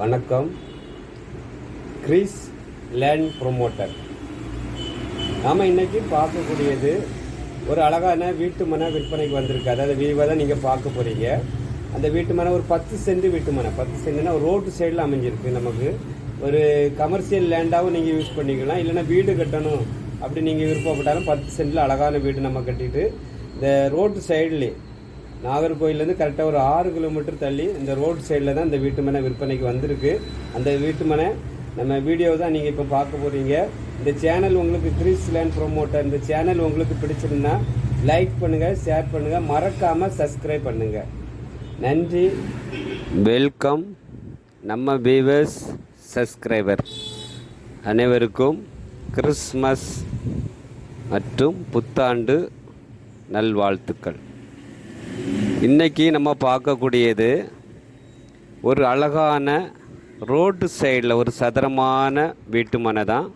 வணக்கம். Greece land promoter நாம் இன்றைக்கி பார்க்கக்கூடியது ஒரு அழகான வீட்டு மனை விற்பனைக்கு வந்திருக்கு. அதாவது வீவாக தான் நீங்கள் பார்க்க போகிறீங்க அந்த வீட்டு மனை ஒரு பத்து சென்ட் வீட்டு மனை. பத்து சென்ட்னா ஒரு ரோட்டு சைடில் அமைஞ்சிருக்கு நமக்கு. ஒரு கமர்ஷியல் லேண்டாகவும் நீங்கள் யூஸ் பண்ணிக்கலாம். இல்லைன்னா வீடு கட்டணும் அப்படி நீங்கள் விருப்பப்பட்டாலும் பத்து சென்டில் அழகான வீடு நம்ம கட்டிட்டு இந்த ரோட்டு சைட்லேயே நாகர்கோயிலேருந்து கரெக்டாக ஒரு ஆறு கிலோமீட்டர் தள்ளி இந்த ரோடு சைடில் தான் இந்த வீட்டு மனை விற்பனைக்கு வந்திருக்கு. அந்த வீட்டு மனை நம்ம வீடியோ தான் நீங்கள் இப்போ பார்க்க போகிறீங்க இந்த சேனல் உங்களுக்கு கிரீஸ் லேண்ட் ப்ரொமோட்டர் இந்த சேனல் உங்களுக்கு பிடிச்சிருந்தா லைக் பண்ணுங்கள் ஷேர் பண்ணுங்கள் மறக்காமல் சப்ஸ்கிரைப் பண்ணுங்கள் நன்றி. வெல்கம் நம்ம பீவர்ஸ் சப்ஸ்கிரைபர் அனைவருக்கும் கிறிஸ்மஸ் மற்றும் புத்தாண்டு நல்வாழ்த்துக்கள். இன்றைக்கி நம்ம பார்க்கக்கூடியது ஒரு அழகான ரோட்டு சைடில் ஒரு சதுரமான வீட்டு மனை தான்.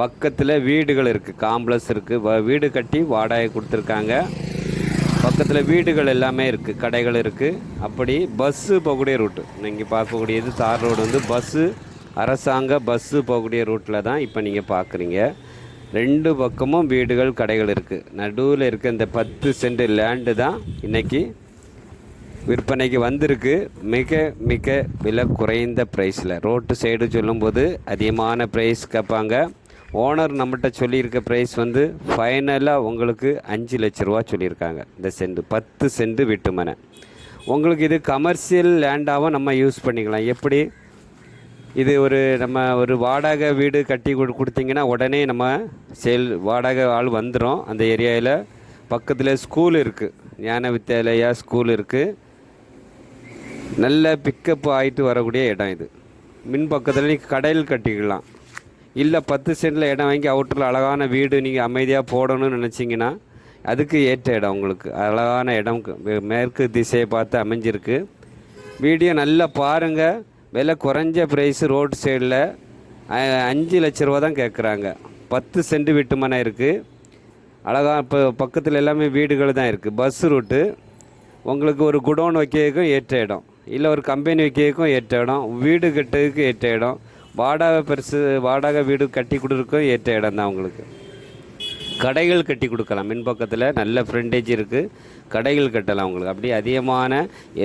பக்கத்தில் வீடுகள் இருக்குது காம்ப்ளெக்ஸ் இருக்குது வீடு கட்டி வாடகை கொடுத்துருக்காங்க. பக்கத்தில் வீடுகள் எல்லாமே இருக்குது கடைகள் இருக்குது அப்படி பஸ்ஸு போகக்கூடிய ரூட்டு. நீங்கள் பார்க்கக்கூடியது தார் ரோடு வந்து பஸ்ஸு அரசாங்க பஸ்ஸு போகக்கூடிய ரூட்டில் தான் இப்போ நீங்கள் பார்க்குறீங்க. ரெண்டு பக்கமும் வீடுகள் கடைகள் இருக்குது நடுவில் இருக்க இந்த பத்து சென்ட் லேண்டு தான் இன்றைக்கி விற்பனைக்கு வந்திருக்கு. மிக மிக விலை குறைந்த ப்ரைஸில் ரோட்டு சைடு சொல்லும்போது அதிகமான ப்ரைஸ் கேட்பாங்க. ஓனர் நம்மகிட்ட சொல்லியிருக்க ப்ரைஸ் வந்து ஃபைனலாக உங்களுக்கு அஞ்சு லட்ச ரூபா சொல்லியிருக்காங்க. இந்த செண்டு பத்து செண்டு வீட்டு மனை. உங்களுக்கு இது கமர்ஷியல் லேண்டாகவும் நம்ம யூஸ் பண்ணிக்கலாம். எப்படி? இது ஒரு நம்ம ஒரு வாடகை வீடு கட்டி கொடு கொடுத்தீங்கன்னா உடனே நம்ம சேல் வாடகை ஆள் வந்துடும் அந்த ஏரியாவில் பக்கத்தில் ஸ்கூல் இருக்குது ஞான வித்யாலயா ஸ்கூல் இருக்குது நல்ல பிக்கப் ஆகிட்டு வரக்கூடிய இடம் இது. மின் பக்கத்தில் நீங்கள் கடையில் கட்டிக்கலாம். இல்லை பத்து சென்டில் இடம் வாங்கி அவுட்டரில் அழகான வீடு நீங்கள் அமைதியாக போடணும்னு நினச்சிங்கன்னா அதுக்கு ஏற்ற இடம் உங்களுக்கு. அழகான இடம் மேற்கு திசையை பார்த்து அமைஞ்சிருக்கு. வீடியோ நல்லா பாருங்கள் விலை குறைஞ்ச ப்ரைஸ் ரோடு சைடில் அஞ்சு லட்ச ரூபா தான் கேட்குறாங்க பத்து சென்ட் வீட்டு மனை இருக்குது அழகாக இப்போ பக்கத்தில் எல்லாமே வீடுகள் தான் இருக்குது பஸ் ரூட்டு உங்களுக்கு ஒரு குடோன் வைக்கிறதுக்கும் ஏற்ற இடம். இல்லை ஒரு கம்பெனி வைக்கிறதுக்கும் ஏற்ற இடம் வீடு கட்டுறதுக்கு ஏற்ற இடம் வாடகை பெருசு வாடகை வீடு கட்டி கொடுக்குறதுக்கும் ஏற்ற இடம் தான் அவங்களுக்கு கடைகள் கட்டி கொடுக்கலாம். மின் பக்கத்தில் நல்ல ஃப்ரெண்டேஜ் இருக்குது கடைகள் கட்டலாம் உங்களுக்கு. அப்படி அதிகமான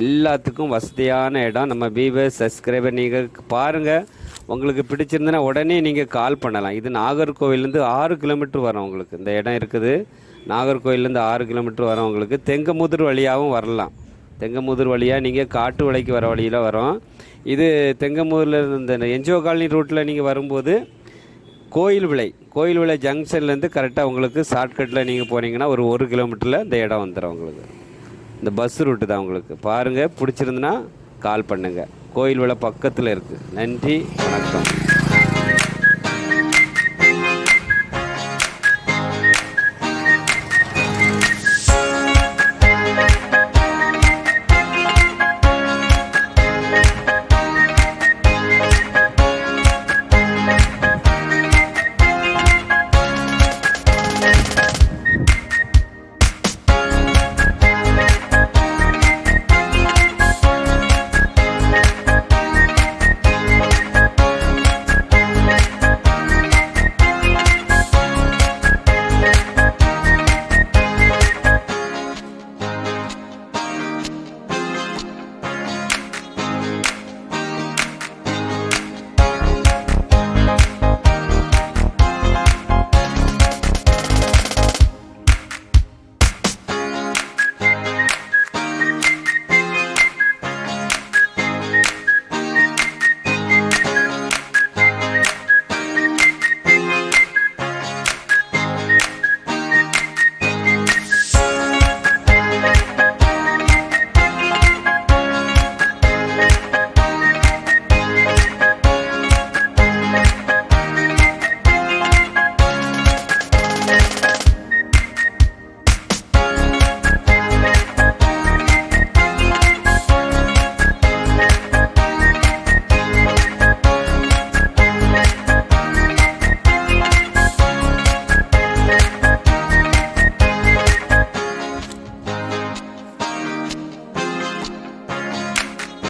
எல்லாத்துக்கும் வசதியான இடம். நம்ம பீவர் சப்ஸ்கிரைபர் நீங்கள் பாருங்கள் உங்களுக்கு பிடிச்சிருந்தனா உடனே நீங்கள் கால் பண்ணலாம். இது நாகர்கோவிலேருந்து ஆறு கிலோமீட்டர் வரும் உங்களுக்கு. இந்த இடம் இருக்குது. நாகர்கோவிலேருந்து ஆறு கிலோமீட்டர் வரும் உங்களுக்கு. தெங்கமுதிர் வழியாகவும் வரலாம். தெங்கமுதிர் வழியாக நீங்கள் காட்டு வழிக்கு வர வழியில் வரும். இது தெங்கமுதூரில் இந்த என்ஜிஓ காலனி ரூட்டில் நீங்கள் வரும்போது கோயில் விலை கோயில் விலை ஜங்ஷன்லேருந்து கரெக்டாக உங்களுக்கு ஷார்ட்கட்டில் நீங்கள் போனீங்கன்னா ஒரு ஒரு கிலோமீட்டரில் இந்த இடம் வந்துடும் உங்களுக்கு. இந்த பஸ் ரூட்டு தான் உங்களுக்கு. பாருங்கள் பிடிச்சிருந்துன்னா கால் பண்ணுங்கள் கோயில் விலை பக்கத்தில் இருக்குது நன்றி வணக்கம்.